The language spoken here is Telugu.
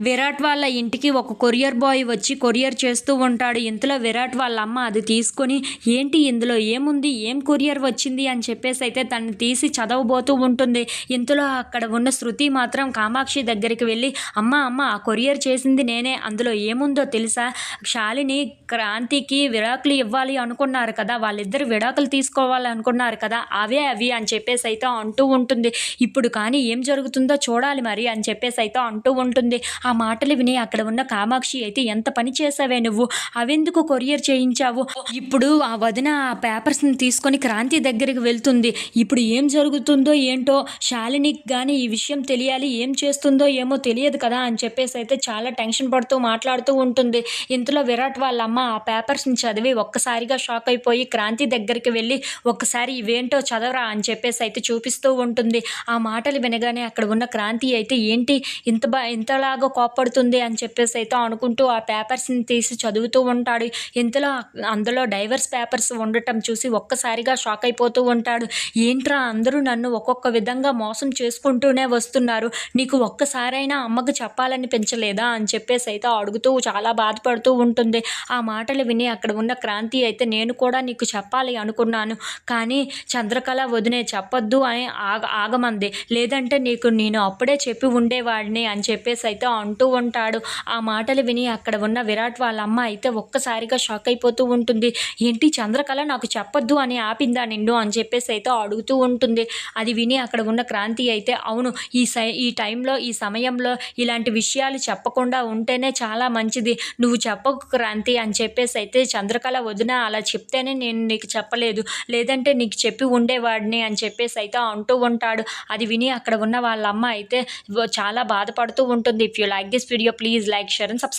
విరాట్ వాళ్ళ ఇంటికి ఒక కొరియర్ బాయ్ వచ్చి కొరియర్ చేస్తూ ఉంటాడు. ఇంతలో విరాట్ వాళ్ళ అమ్మ అది తీసుకొని ఏంటి ఇందులో ఏముంది? ఏం కొరియర్ వచ్చింది? అని చెప్పేసి అయితే తను తీసి చదవబోతూ ఉంటుంది. ఇంతలో అక్కడ ఉన్న శృతి మాత్రం కామాక్షి దగ్గరికి వెళ్ళి అమ్మ అమ్మ ఆ కొరియర్ చేసింది నేనే. అందులో ఏముందో తెలుసా? శాలిని క్రాంతికి విడాకులు ఇవ్వాలి అనుకున్నారు కదా. వాళ్ళిద్దరు విడాకులు తీసుకోవాలి అనుకున్నారు కదా. అవే అవి అని చెప్పేసి అయితే అంటూ ఉంటుంది. ఇప్పుడు కానీ ఏం జరుగుతుందో చూడాలి మరి అని చెప్పేసి అయితే అంటూ ఉంటుంది. ఆ మాటలు విని అక్కడ ఉన్న కామాక్షి అయితే ఎంత పని చేసావే నువ్వు? అవెందుకు కొరియర్ చేయించావు? ఇప్పుడు ఆ వదిన ఆ పేపర్స్ని తీసుకొని క్రాంతి దగ్గరికి వెళ్తుంది. ఇప్పుడు ఏం జరుగుతుందో ఏంటో శాలినికి కానీ ఈ విషయం తెలియాలి ఏం చేస్తుందో ఏమో తెలియదు కదా అని చెప్పేసి అయితే చాలా టెన్షన్ పడుతూ మాట్లాడుతూ ఉంటుంది. ఇంతలో విరాట్ వాళ్ళ అమ్మ ఆ పేపర్స్ని చదివి ఒక్కసారిగా షాక్ అయిపోయి క్రాంతి దగ్గరికి వెళ్ళి ఒక్కసారి ఇవేంటో చదవరా అని చెప్పేసి అయితే చూపిస్తూ ఉంటుంది. ఆ మాటలు వినగానే అక్కడ ఉన్న క్రాంతి అయితే ఏంటి? ఇంత బా ఇంతలాగా కోప్పడుతుంది అని చెప్పేసి అయితే అనుకుంటూ ఆ పేపర్స్ని తీసి చదువుతూ ఉంటాడు. ఇంతలో అందులో డైవర్స్ పేపర్స్ ఉండటం చూసి ఒక్కసారిగా షాక్ అయిపోతూ ఉంటాడు. ఏంట్రా అందరూ నన్ను ఒక్కొక్క విధంగా మోసం చేసుకుంటూనే వస్తున్నారు. నీకు ఒక్కసారైనా అమ్మకు చెప్పాలని పెంచలేదా అని చెప్పేసి అయితే అడుగుతూ చాలా బాధపడుతూ ఉంటుంది. ఆ మాటలు విని అక్కడ ఉన్న క్రాంతి అయితే నేను కూడా నీకు చెప్పాలి అనుకున్నాను. కానీ చంద్రకళ వదినే చెప్పొద్దు అని ఆగ ఆగమంది. లేదంటే నీకు నేను అప్పుడే చెప్పి ఉండేవాడిని అని చెప్పేసి అయితే అంటూ ఉంటాడు. ఆ మాటలు విని అక్కడ ఉన్న విరాట్ వాళ్ళ అమ్మ అయితే ఒక్కసారిగా షాక్ అయిపోతూ ఉంటుంది. ఏంటి చంద్రకళ నాకు చెప్పొద్దు అని ఆపిందా నిన్ను అని చెప్పేసి అయితే అడుగుతూ ఉంటుంది. అది విని అక్కడ ఉన్న క్రాంతి అయితే అవును ఈ సై ఈ టైంలో ఈ సమయంలో ఇలాంటి విషయాలు చెప్పకుండా ఉంటేనే చాలా మంచిది. నువ్వు చెప్పకు క్రాంతి అని చెప్పేసి అయితే చంద్రకళ వదిన అలా చెప్తేనే నేను నీకు చెప్పలేదు. లేదంటే నీకు చెప్పి ఉండేవాడిని అని చెప్పేసి అయితే అంటూ ఉంటాడు. అది విని అక్కడ ఉన్న వాళ్ళ అమ్మ అయితే చాలా బాధపడుతూ ఉంటుంది. If you like like this video please like share and subscribe.